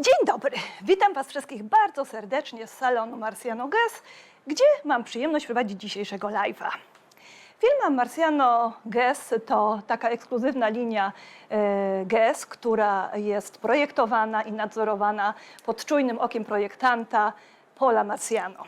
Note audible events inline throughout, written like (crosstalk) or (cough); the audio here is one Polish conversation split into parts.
Dzień dobry, witam Was wszystkich bardzo serdecznie z salonu Marciano Guess, gdzie mam przyjemność prowadzić dzisiejszego live'a. Firma Marciano Guess to taka ekskluzywna linia e, Guess, która jest projektowana i nadzorowana pod czujnym okiem projektanta Paula Marciano.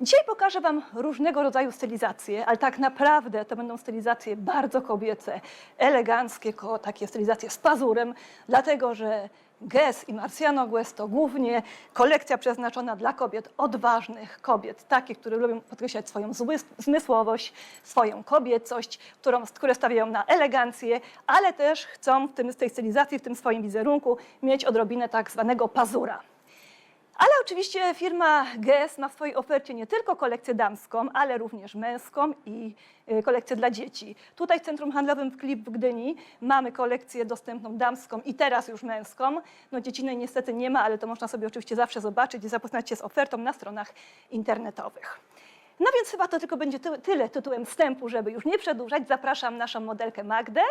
Dzisiaj pokażę Wam różnego rodzaju stylizacje, ale tak naprawdę to będą stylizacje bardzo kobiece, eleganckie, takie stylizacje z pazurem, dlatego że Guess i Marciano Guess to głównie kolekcja przeznaczona dla kobiet odważnych, kobiet takich, które lubią podkreślać swoją zmysłowość, swoją kobiecość, którą, które stawiają na elegancję, ale też chcą w, tym, w tej stylizacji, w tym swoim wizerunku mieć odrobinę tak zwanego pazura. Ale oczywiście firma Guess ma w swojej ofercie nie tylko kolekcję damską, ale również męską i y, kolekcję dla dzieci. Tutaj w Centrum Handlowym w Klip w Gdyni mamy kolekcję dostępną damską i teraz już męską. No dziecinej niestety nie ma, ale to można sobie oczywiście zawsze zobaczyć i zapoznać się z ofertą na stronach internetowych. No więc chyba to tylko będzie ty tyle tytułem wstępu, żeby już nie przedłużać. Zapraszam naszą modelkę Magdę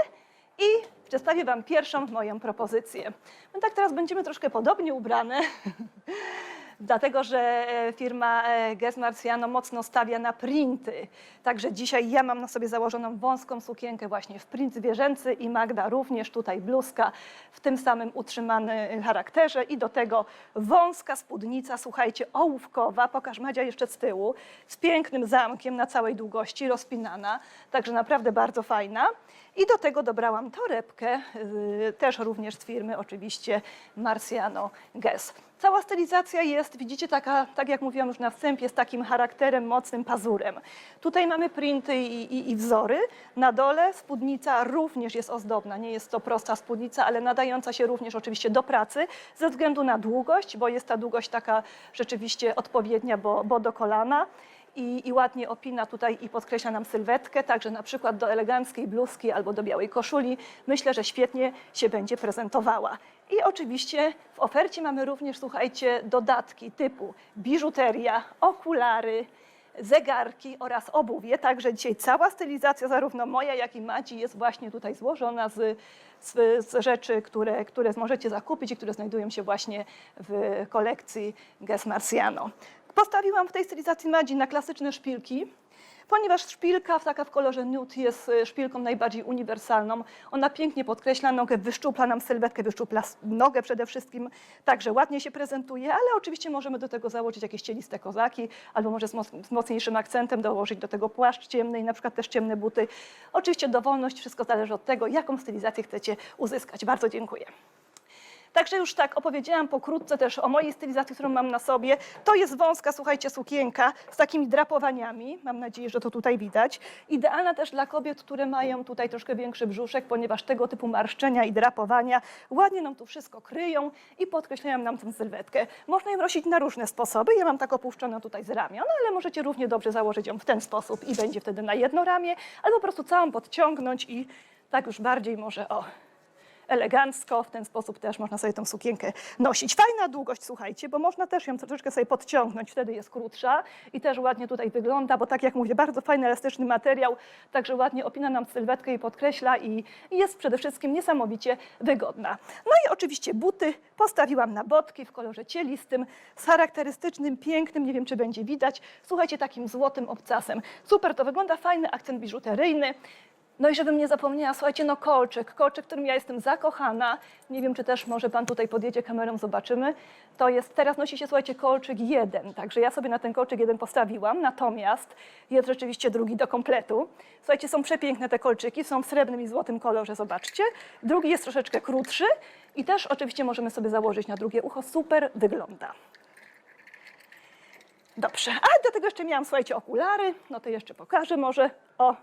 i przedstawię Wam pierwszą moją propozycję. My tak teraz będziemy troszkę podobnie ubrane, (laughs) dlatego że e, firma e, Guess mocno stawia na printy. Także dzisiaj ja mam na sobie założoną wąską sukienkę właśnie w print zwierzęcy i Magda również tutaj bluzka w tym samym utrzymanym charakterze i do tego wąska spódnica, słuchajcie, ołówkowa, pokaż Madzia jeszcze z tyłu, z pięknym zamkiem na całej długości, rozpinana, także naprawdę bardzo fajna. I do tego dobrałam torebkę, yy, też również z firmy oczywiście Marciano Guess. Cała stylizacja jest, widzicie, taka, tak jak mówiłam już na wstępie, z takim charakterem mocnym pazurem. Tutaj mamy printy i, i, i wzory. Na dole spódnica również jest ozdobna. Nie jest to prosta spódnica, ale nadająca się również oczywiście do pracy ze względu na długość, bo jest ta długość taka rzeczywiście odpowiednia, bo, bo do kolana i, i ładnie opina tutaj i podkreśla nam sylwetkę, także na przykład do eleganckiej bluzki albo do białej koszuli. Myślę, że świetnie się będzie prezentowała. I oczywiście w ofercie mamy również, słuchajcie, dodatki typu biżuteria, okulary, zegarki oraz obuwie. Także dzisiaj cała stylizacja, zarówno moja, jak i Madzi, jest właśnie tutaj złożona z, z, z rzeczy, które, które możecie zakupić i które znajdują się właśnie w kolekcji Guess Marciano. Postawiłam w tej stylizacji Madzi na klasyczne szpilki, ponieważ szpilka taka w kolorze nude jest y, szpilką najbardziej uniwersalną. Ona pięknie podkreśla nogę, wyszczupla nam sylwetkę, wyszczupla nogę przede wszystkim, także ładnie się prezentuje, ale oczywiście możemy do tego założyć jakieś cieliste kozaki, albo może z, z mocniejszym akcentem dołożyć do tego płaszcz ciemny i na przykład też ciemne buty. Oczywiście dowolność, wszystko zależy od tego, jaką stylizację chcecie uzyskać. Bardzo dziękuję. Także już tak opowiedziałam pokrótce też o mojej stylizacji, którą mam na sobie. To jest wąska, słuchajcie, sukienka z takimi drapowaniami. Mam nadzieję, że to tutaj widać. Idealna też dla kobiet, które mają tutaj troszkę większy brzuszek, ponieważ tego typu marszczenia i drapowania ładnie nam tu wszystko kryją i podkreślają nam tę sylwetkę. Można ją nosić na różne sposoby. Ja mam tak opuszczoną tutaj z ramion, ale możecie równie dobrze założyć ją w ten sposób i będzie wtedy na jedno ramię, albo po prostu całą podciągnąć i tak już bardziej może o elegancko, w ten sposób też można sobie tą sukienkę nosić. Fajna długość, słuchajcie, bo można też ją troszeczkę sobie podciągnąć, wtedy jest krótsza i też ładnie tutaj wygląda, bo tak jak mówię, bardzo fajny, elastyczny materiał, także ładnie opina nam sylwetkę i podkreśla i, jest przede wszystkim niesamowicie wygodna. No i oczywiście buty postawiłam na botki w kolorze cielistym, z charakterystycznym, pięknym, nie wiem czy będzie widać, słuchajcie, takim złotym obcasem. Super to wygląda, fajny akcent biżuteryjny. No i żebym nie zapomniała, słuchajcie, no kolczyk, kolczyk, którym ja jestem zakochana. Nie wiem, czy też może pan tutaj podjedzie kamerą, zobaczymy. To jest, teraz nosi się, słuchajcie, kolczyk jeden, także ja sobie na ten kolczyk jeden postawiłam, natomiast jest rzeczywiście drugi do kompletu. Słuchajcie, są przepiękne te kolczyki, są w srebrnym i złotym kolorze, zobaczcie. Drugi jest troszeczkę krótszy i też oczywiście możemy sobie założyć na drugie ucho, super wygląda. Dobrze, a do tego jeszcze miałam, słuchajcie, okulary, no to jeszcze pokażę może, o,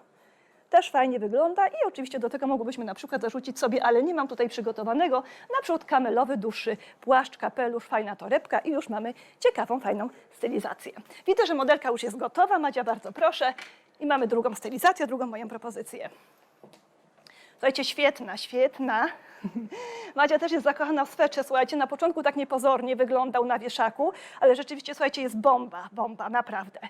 też fajnie wygląda i oczywiście do tego mogłybyśmy na przykład zarzucić sobie, ale nie mam tutaj przygotowanego, na przykład kamelowy, dłuższy płaszcz, kapelusz, fajna torebka i już mamy ciekawą, fajną stylizację. Widzę, że modelka już jest gotowa, Madzia, bardzo proszę. I mamy drugą stylizację, drugą moją propozycję. Słuchajcie, świetna, świetna (laughs) Madzia też jest zakochana w swetrze, słuchajcie, na początku tak niepozornie wyglądał na wieszaku, ale rzeczywiście, słuchajcie, jest bomba, bomba, naprawdę.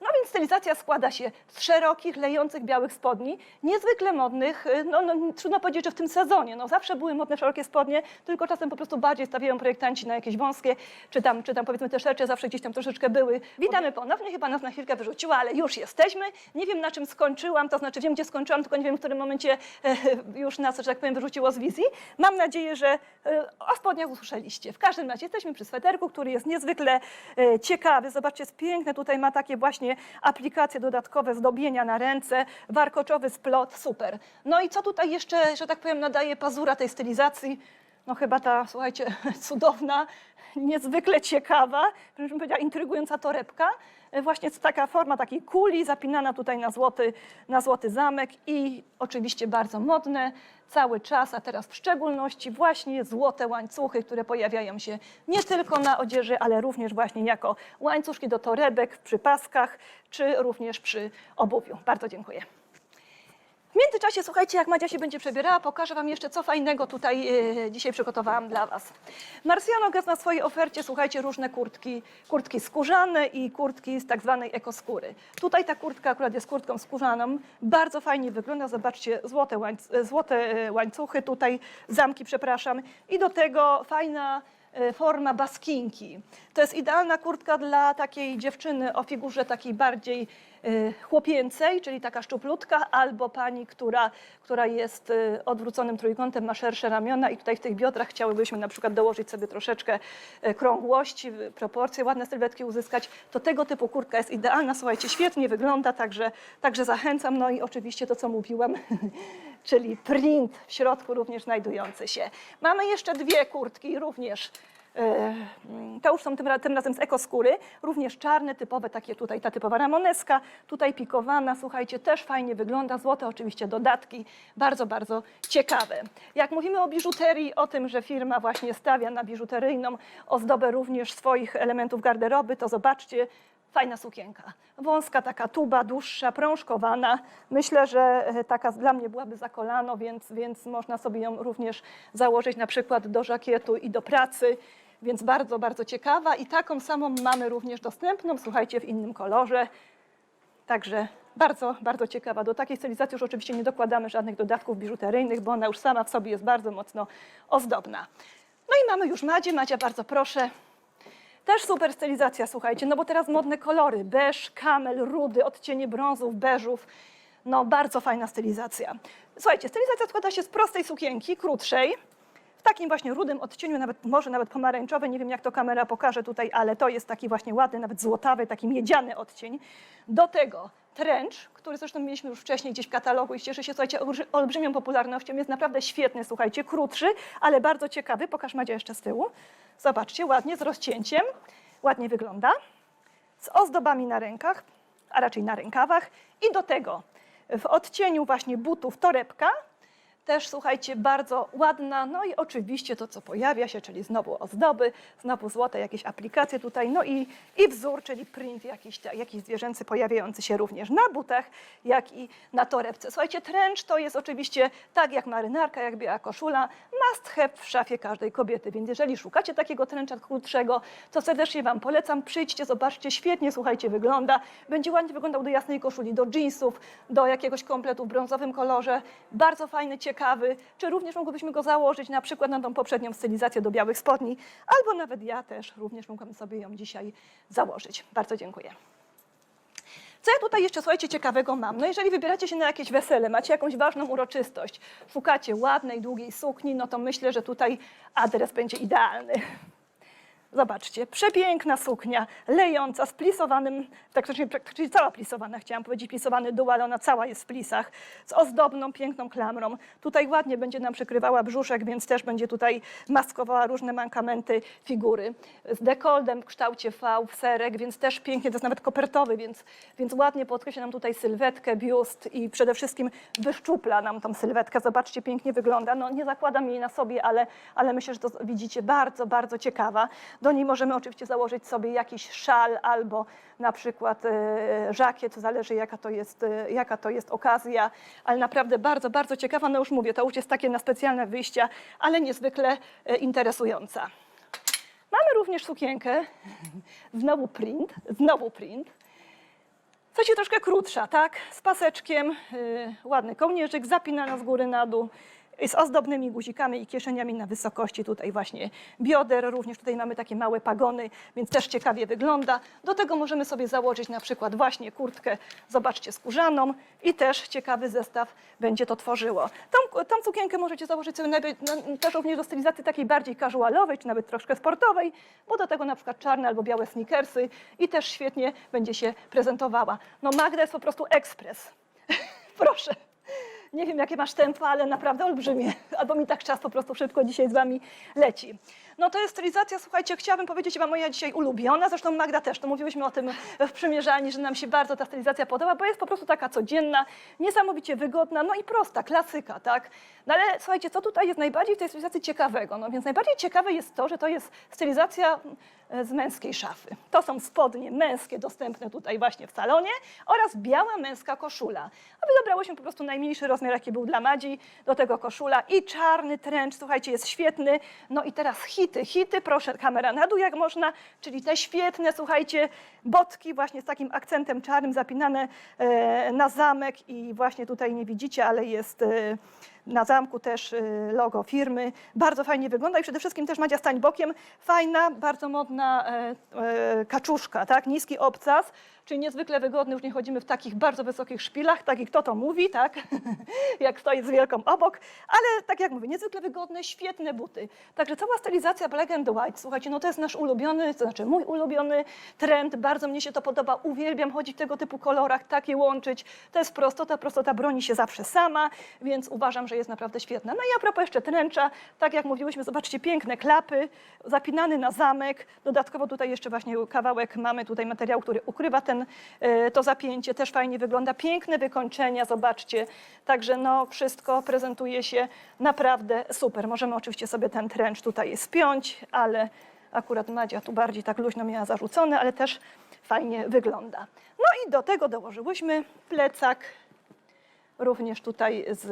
No więc stylizacja składa się z szerokich, lejących białych spodni, niezwykle modnych, y, no, no trudno powiedzieć, że w tym sezonie, no zawsze były modne szerokie spodnie, tylko czasem po prostu bardziej stawiają projektanci na jakieś wąskie, czy tam, czy tam powiedzmy te szercze zawsze gdzieś tam troszeczkę były. Witamy ponownie, chyba nas na chwilkę wyrzuciła, ale już jesteśmy. Nie wiem na czym skończyłam, to znaczy wiem gdzie skończyłam, tylko nie wiem w którym momencie e, już nas, że tak powiem, wyrzuciło z wizji. Mam nadzieję, że e, o spodniach usłyszeliście. W każdym razie jesteśmy przy sweterku, który jest niezwykle e, ciekawy. Zobaczcie, jest piękny. Tutaj ma takie właśnie aplikacje dodatkowe, zdobienia na ręce, warkoczowy splot, super. No i co tutaj jeszcze, że tak powiem, nadaje pazura tej stylizacji? No chyba ta, słuchajcie, (laughs) cudowna, niezwykle ciekawa, bym powiedziała intrygująca torebka. E, Właśnie taka forma takiej kuli zapinana tutaj na złoty, na złoty zamek i oczywiście bardzo modne cały czas, a teraz w szczególności właśnie złote łańcuchy, które pojawiają się nie tylko na odzieży, ale również właśnie jako łańcuszki do torebek w przypaskach, czy również przy obuwiu. Bardzo dziękuję. W międzyczasie, słuchajcie, jak Madzia się będzie przebierała, pokażę Wam jeszcze, co fajnego tutaj e, dzisiaj przygotowałam dla Was. Marciano Gaz na swojej ofercie, słuchajcie, różne kurtki, kurtki skórzane i kurtki z tak zwanej ekoskóry. Tutaj ta kurtka akurat jest kurtką skórzaną, bardzo fajnie wygląda, zobaczcie, złote, łańc- złote e, łańcuchy, tutaj zamki, przepraszam, i do tego fajna e, forma baskinki. To jest idealna kurtka dla takiej dziewczyny o figurze takiej bardziej chłopięcej, czyli taka szczuplutka, albo pani, która, która jest e, odwróconym trójkątem, ma szersze ramiona i tutaj w tych biodrach chciałybyśmy na przykład dołożyć sobie troszeczkę e, krągłości, proporcje, ładne sylwetki uzyskać, to tego typu kurtka jest idealna. Słuchajcie, świetnie wygląda, także, także zachęcam. No i oczywiście to, co mówiłam, (laughs) czyli print w środku również znajdujący się. Mamy jeszcze dwie kurtki, również To już są tym, tym razem z ekoskóry, również czarne, typowe, takie tutaj ta typowa ramoneska, tutaj pikowana, słuchajcie, też fajnie wygląda, złote oczywiście dodatki, bardzo, bardzo ciekawe. Jak mówimy o biżuterii, o tym, że firma właśnie stawia na biżuteryjną ozdobę również swoich elementów garderoby, to zobaczcie, Fajna sukienka. Wąska taka tuba, dłuższa, prążkowana. Myślę, że e, taka dla mnie byłaby za kolano, więc, więc można sobie ją również założyć na przykład do żakietu i do pracy. Więc bardzo, bardzo ciekawa. I taką samą mamy również dostępną, słuchajcie, w innym kolorze. Także bardzo, bardzo ciekawa. Do takiej stylizacji już oczywiście nie dokładamy żadnych dodatków biżuteryjnych, bo ona już sama w sobie jest bardzo mocno ozdobna. No i mamy już Madzie. Madzia, bardzo proszę. Też super stylizacja, słuchajcie, no bo teraz modne kolory, beż, kamel, rudy, odcienie brązów, beżów. No bardzo fajna stylizacja. Słuchajcie, stylizacja składa się z prostej sukienki, krótszej, w takim właśnie rudym odcieniu, nawet, może nawet pomarańczowy, nie wiem jak to kamera pokaże tutaj, ale to jest taki właśnie ładny, nawet złotawy, taki miedziany odcień. Do tego trench, który zresztą mieliśmy już wcześniej gdzieś w katalogu i cieszy się, słuchajcie, olbrzy- olbrzymią popularnością. Jest naprawdę świetny, słuchajcie, krótszy, ale bardzo ciekawy. Pokaż Madzia jeszcze z tyłu. Zobaczcie, ładnie, z rozcięciem. Ładnie wygląda. Z ozdobami na rękach, a raczej na rękawach. I do tego w odcieniu właśnie butów torebka, też słuchajcie, bardzo ładna. No i oczywiście to, co pojawia się, czyli znowu ozdoby, znowu złote jakieś aplikacje tutaj, no i, i wzór, czyli print jakiś, jakiś zwierzęcy pojawiający się również na butach, jak i na torebce. Słuchajcie, trench to jest oczywiście tak jak marynarka, jak biała koszula, must have w szafie każdej kobiety, więc jeżeli szukacie takiego trencha krótszego, to serdecznie Wam polecam, przyjdźcie, zobaczcie, świetnie, słuchajcie, wygląda. Będzie ładnie wyglądał do jasnej koszuli, do jeansów, do jakiegoś kompletu w brązowym kolorze. Bardzo fajny, ciekawy, czy również mogłybyśmy go założyć na przykład na tą poprzednią stylizację do białych spodni, albo nawet ja też również mogłam sobie ją dzisiaj założyć. Bardzo dziękuję. Co ja tutaj jeszcze, słuchajcie, ciekawego mam? No jeżeli wybieracie się na jakieś wesele, macie jakąś ważną uroczystość, szukacie ładnej, długiej sukni, no to myślę, że tutaj adres będzie idealny. Zobaczcie, przepiękna suknia, lejąca, z plisowanym, praktycznie, praktycznie cała plisowana, chciałam powiedzieć plisowany dół, ale ona cała jest w plisach, z ozdobną, piękną klamrą. Tutaj ładnie będzie nam przykrywała brzuszek, więc też będzie tutaj maskowała różne mankamenty figury. Z dekoldem w kształcie V, w serek, więc też pięknie, to jest nawet kopertowy, więc, więc ładnie podkreśla nam tutaj sylwetkę, biust i przede wszystkim wyszczupla nam tą sylwetkę. Zobaczcie, pięknie wygląda. No nie zakładam jej na sobie, ale, ale myślę, że to widzicie, bardzo, bardzo ciekawa. Do niej możemy oczywiście założyć sobie jakiś szal albo na przykład e, żakiet, zależy jaka to, jest, e, jaka to jest okazja, ale naprawdę bardzo, bardzo ciekawa, no już mówię, to już jest takie na specjalne wyjścia, ale niezwykle e, interesująca. Mamy również sukienkę, (laughs) znowu print, znowu print. Słuchajcie, troszkę krótsza, tak? Z paseczkiem, ładny kołnierzyk, zapinana z góry na dół, z ozdobnymi guzikami i kieszeniami na wysokości tutaj właśnie bioder. Również tutaj mamy takie małe pagony, więc też ciekawie wygląda. Do tego możemy sobie założyć na przykład właśnie kurtkę, zobaczcie, skórzaną i też ciekawy zestaw będzie to tworzyło. Tą, tą sukienkę możecie założyć sobie nawet, no, też również do stylizacji takiej bardziej casualowej, czy nawet troszkę sportowej, bo do tego na przykład czarne albo białe sneakersy i też świetnie będzie się prezentowała. No Magda jest po prostu ekspres. (laughs) Proszę. Nie wiem, jakie masz tempo, ale naprawdę olbrzymie. (laughs) Albo mi tak czas po prostu szybko dzisiaj z wami leci. No to jest stylizacja, słuchajcie, chciałabym powiedzieć, chyba moja dzisiaj ulubiona, zresztą Magda też, to mówiłyśmy o tym w przymierzalni, że nam się bardzo ta stylizacja podoba, bo jest po prostu taka codzienna, niesamowicie wygodna, no i prosta, klasyka, tak? No ale słuchajcie, co tutaj jest najbardziej w tej stylizacji ciekawego? No więc najbardziej ciekawe jest to, że to jest stylizacja z męskiej szafy. To są spodnie męskie dostępne tutaj właśnie w salonie oraz biała męska koszula. A my dobrałyśmy po prostu najmniejszy rozmiar, jaki był dla Madzi, do tego koszula i czarny trench, słuchajcie, jest świetny. No i teraz hity, hity, proszę, kamera na dół jak można, czyli te świetne, słuchajcie, botki właśnie z takim akcentem czarnym zapinane e, na zamek i właśnie tutaj nie widzicie, ale jest... E, na zamku też y, logo firmy. Bardzo fajnie wygląda i przede wszystkim też Madzia stań bokiem. Fajna, bardzo modna e, e, kaczuszka, tak? Niski obcas, czyli niezwykle wygodny, już nie chodzimy w takich bardzo wysokich szpilach, tak i kto to mówi, tak? (laughs) jak stoi z wielką obok, ale tak jak mówię, niezwykle wygodne, świetne buty. Także cała stylizacja Black and White, słuchajcie, no to jest nasz ulubiony, to znaczy mój ulubiony trend, bardzo mnie się to podoba, uwielbiam chodzić w tego typu kolorach, takie łączyć. To jest prostota, prostota broni się zawsze sama, więc uważam, że jest naprawdę świetna. No i a propos jeszcze tręcza, tak jak mówiłyśmy, zobaczcie, piękne klapy, zapinany na zamek, dodatkowo tutaj jeszcze właśnie kawałek mamy tutaj materiał, który ukrywa ten, e, to zapięcie, też fajnie wygląda, piękne wykończenia, zobaczcie, także no wszystko prezentuje się naprawdę super. Możemy oczywiście sobie ten tręcz tutaj spiąć, ale akurat Madzia tu bardziej tak luźno miała zarzucony, ale też fajnie wygląda. No i do tego dołożyłyśmy plecak, również tutaj z,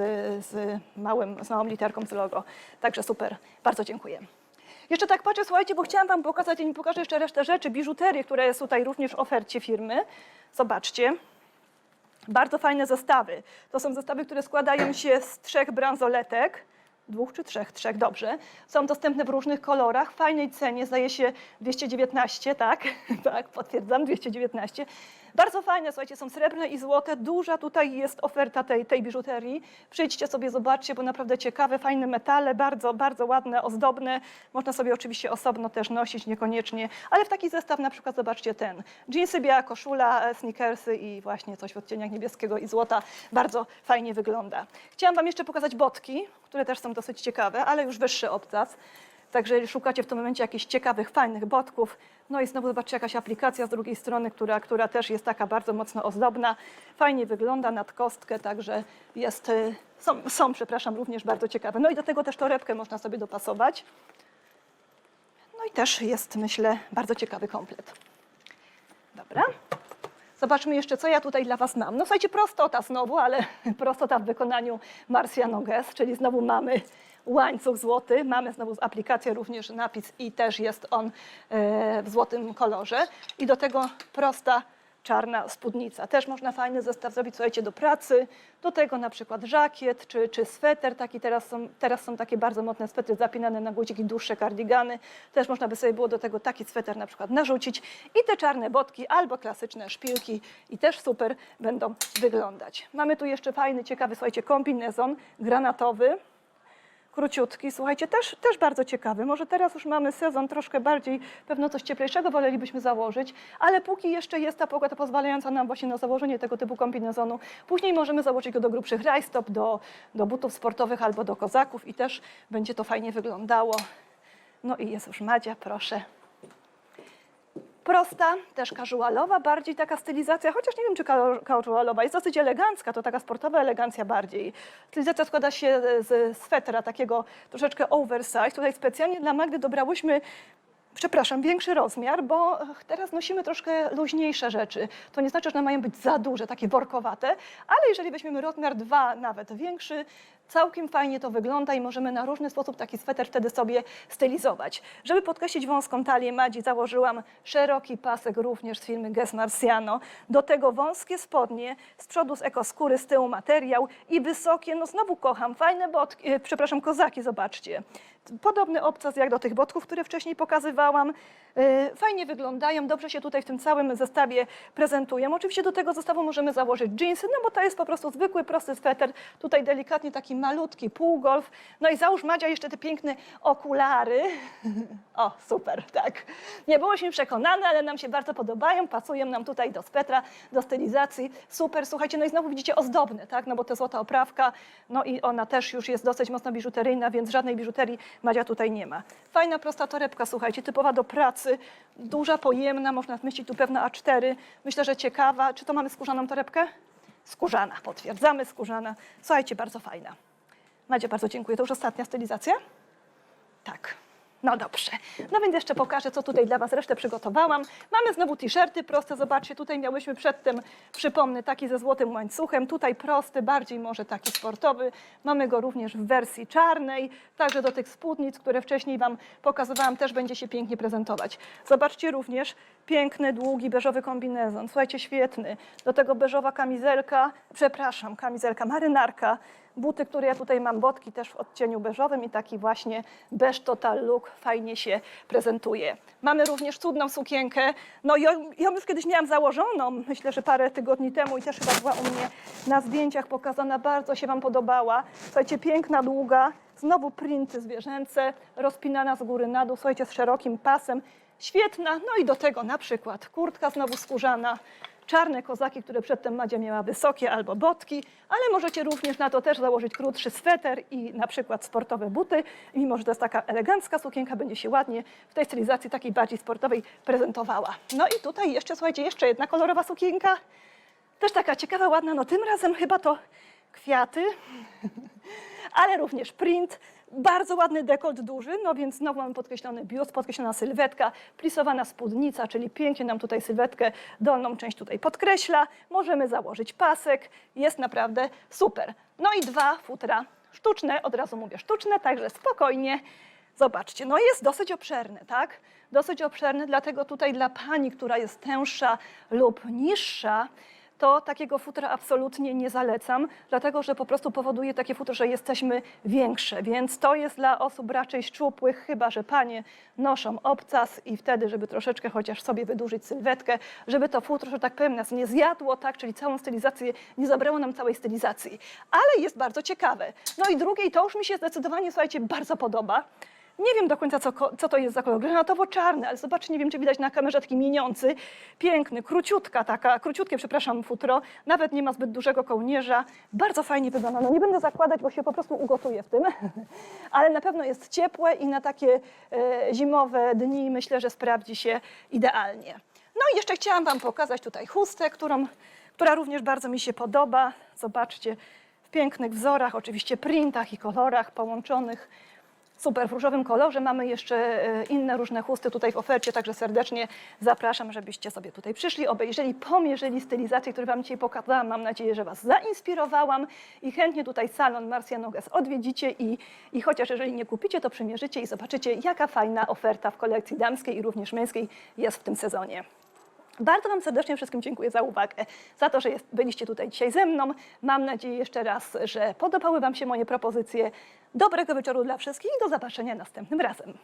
z, małym, z małą literką z logo. Także super, bardzo dziękuję. Jeszcze tak patrzę, słuchajcie, bo chciałam Wam pokazać, i pokażę jeszcze resztę rzeczy, biżuterii, która jest tutaj również w ofercie firmy. Zobaczcie. Bardzo fajne zestawy. To są zestawy, które składają się z trzech bransoletek. Dwóch czy trzech? Trzech, dobrze. Są dostępne w różnych kolorach, w fajnej cenie, zdaje się 219, tak? (laughs) tak, potwierdzam, 219. Bardzo fajne, słuchajcie, są srebrne i złote. Duża tutaj jest oferta tej, tej biżuterii. Przyjdźcie sobie, zobaczcie, bo naprawdę ciekawe, fajne metale, bardzo, bardzo ładne, ozdobne. Można sobie oczywiście osobno też nosić, niekoniecznie, ale w taki zestaw na przykład zobaczcie ten. Jeansy, biała koszula, e, sneakersy i właśnie coś w odcieniach niebieskiego i złota. Bardzo fajnie wygląda. Chciałam Wam jeszcze pokazać botki, które też są dosyć ciekawe, ale już wyższy obcas. Także jeżeli szukacie w tym momencie jakichś ciekawych, fajnych botków, no i znowu zobaczcie jakaś aplikacja z drugiej strony, która, która też jest taka bardzo mocno ozdobna, fajnie wygląda nad kostkę, także jest, y, są, są, przepraszam, również bardzo ciekawe. No i do tego też torebkę można sobie dopasować. No i też jest, myślę, bardzo ciekawy komplet. Dobra. Zobaczmy jeszcze, co ja tutaj dla Was mam. No słuchajcie, prostota znowu, ale (laughs) prostota w wykonaniu Marcia Nogues, czyli znowu mamy łańcuch złoty. Mamy znowu z aplikacji również napis i też jest on e, w złotym kolorze. I do tego prosta czarna spódnica. Też można fajny zestaw zrobić, słuchajcie, do pracy. Do tego na przykład żakiet czy, czy sweter. Taki teraz, są, teraz są takie bardzo modne swetry zapinane na guziki, dłuższe kardigany. Też można by sobie było do tego taki sweter na przykład narzucić. I te czarne botki albo klasyczne szpilki i też super będą wyglądać. Mamy tu jeszcze fajny, ciekawy, słuchajcie, kombinezon granatowy króciutki, słuchajcie, też, też bardzo ciekawy. Może teraz już mamy sezon troszkę bardziej, pewno coś cieplejszego wolelibyśmy założyć, ale póki jeszcze jest ta pogoda pozwalająca nam właśnie na założenie tego typu kombinezonu, później możemy założyć go do grubszych rajstop, do, do butów sportowych albo do kozaków i też będzie to fajnie wyglądało. No i jest już Madzia, proszę. Prosta, też casualowa, bardziej taka stylizacja, chociaż nie wiem, czy ca- casualowa, jest dosyć elegancka, to taka sportowa elegancja bardziej. Stylizacja składa się z swetra, takiego troszeczkę oversize. Tutaj specjalnie dla Magdy dobrałyśmy przepraszam, większy rozmiar, bo teraz nosimy troszkę luźniejsze rzeczy. To nie znaczy, że one mają być za duże, takie workowate, ale jeżeli weźmiemy rozmiar dwa, nawet większy, całkiem fajnie to wygląda i możemy na różny sposób taki sweter wtedy sobie stylizować. Żeby podkreślić wąską talię Madzi, założyłam szeroki pasek również z firmy Guess Marciano. Do tego wąskie spodnie, z przodu z ekoskóry, z tyłu materiał i wysokie, no znowu kocham, fajne botki, e, przepraszam, kozaki, zobaczcie. Podobny obcas jak do tych botków, które wcześniej pokazywałam. E, Fajnie wyglądają, dobrze się tutaj w tym całym zestawie prezentują. Oczywiście do tego zestawu możemy założyć dżinsy, no bo to jest po prostu zwykły, prosty sweter. Tutaj delikatnie taki malutki półgolf. No i załóż Madzia jeszcze te piękne okulary. (laughs) O, super, tak. Nie byłyśmy przekonane, ale nam się bardzo podobają, pasują nam tutaj do swetra, do stylizacji. Super, słuchajcie, no i znowu widzicie ozdobne, tak, no bo to złota oprawka, no i ona też już jest dosyć mocno biżuteryjna, więc żadnej biżuterii Madzia tutaj nie ma. Fajna, prosta torebka, słuchajcie, typowa do pracy, duża, pojemna, można zmieścić tu pewno A4. Myślę, że ciekawa. Czy to mamy skórzaną torebkę? Skórzana, potwierdzamy, skórzana. Słuchajcie, bardzo fajna. Madzie, bardzo dziękuję. To już ostatnia stylizacja? Tak. No dobrze. No więc jeszcze pokażę, co tutaj dla Was resztę przygotowałam. Mamy znowu t-shirty proste. Zobaczcie, tutaj miałyśmy przedtem, przypomnę, taki ze złotym łańcuchem. Tutaj prosty, bardziej może taki sportowy. Mamy go również w wersji czarnej. Także do tych spódnic, które wcześniej Wam pokazywałam, też będzie się pięknie prezentować. Zobaczcie również piękny, długi, beżowy kombinezon. Słuchajcie, świetny. Do tego beżowa kamizelka, przepraszam, kamizelka, marynarka. Buty, które ja tutaj mam, botki też w odcieniu beżowym i taki właśnie beż total look fajnie się prezentuje. Mamy również cudną sukienkę. No ją, ją już kiedyś miałam założoną, myślę, że parę tygodni temu i też chyba była u mnie na zdjęciach pokazana, bardzo się Wam podobała. Słuchajcie, piękna, długa, znowu printy zwierzęce, rozpinana z góry na dół, słuchajcie, z szerokim pasem. Świetna, no i do tego na przykład kurtka znowu skórzana, czarne kozaki, które przedtem Madzia miała wysokie albo botki, ale możecie również na to też założyć krótszy sweter i na przykład sportowe buty. Mimo, że to jest taka elegancka sukienka, będzie się ładnie w tej stylizacji takiej bardziej sportowej prezentowała. No i tutaj jeszcze, słuchajcie, jeszcze jedna kolorowa sukienka. Też taka ciekawa, ładna, no tym razem chyba to kwiaty, (laughs) ale również print. Bardzo ładny dekolt duży, no więc znowu mamy podkreślony biust, podkreślona sylwetka, plisowana spódnica, czyli pięknie nam tutaj sylwetkę, dolną część tutaj podkreśla. Możemy założyć pasek, jest naprawdę super. No i dwa futra sztuczne, od razu mówię sztuczne, także spokojnie. Zobaczcie, no jest dosyć obszerny, tak? Dosyć obszerny, dlatego tutaj dla pani, która jest tęższa lub niższa, to takiego futra absolutnie nie zalecam, dlatego że po prostu powoduje takie futro, że jesteśmy większe, więc to jest dla osób raczej szczupłych, chyba że panie noszą obcas i wtedy, żeby troszeczkę chociaż sobie wydłużyć sylwetkę, żeby to futro, że tak powiem, nas nie zjadło, tak, czyli całą stylizację, nie zabrało nam całej stylizacji. Ale jest bardzo ciekawe. No i drugie, i to już mi się zdecydowanie, słuchajcie, bardzo podoba. Nie wiem do końca, co, co to jest za kolor. Granatowo-czarny, ale zobaczcie, nie wiem, czy widać na kamerze taki mieniący. Piękny, króciutka taka, króciutkie, przepraszam, futro. Nawet nie ma zbyt dużego kołnierza. Bardzo fajnie wygląda. No nie będę zakładać, bo się po prostu ugotuję w tym. (laughs) ale na pewno jest ciepłe i na takie e, zimowe dni myślę, że sprawdzi się idealnie. No i jeszcze chciałam Wam pokazać tutaj chustę, którą, która również bardzo mi się podoba. Zobaczcie, w pięknych wzorach, oczywiście printach i kolorach połączonych. Super, w różowym kolorze mamy jeszcze e, inne różne chusty tutaj w ofercie, także serdecznie zapraszam, żebyście sobie tutaj przyszli, obejrzeli, pomierzyli stylizację, którą Wam dzisiaj pokazałam. Mam nadzieję, że Was zainspirowałam i chętnie tutaj salon Marcia Noges odwiedzicie i, i chociaż jeżeli nie kupicie, to przymierzycie i zobaczycie, jaka fajna oferta w kolekcji damskiej i również męskiej jest w tym sezonie. Bardzo Wam serdecznie wszystkim dziękuję za uwagę, za to, że jest, byliście tutaj dzisiaj ze mną. Mam nadzieję jeszcze raz, że podobały Wam się moje propozycje. Dobrego wieczoru dla wszystkich i do zobaczenia następnym razem.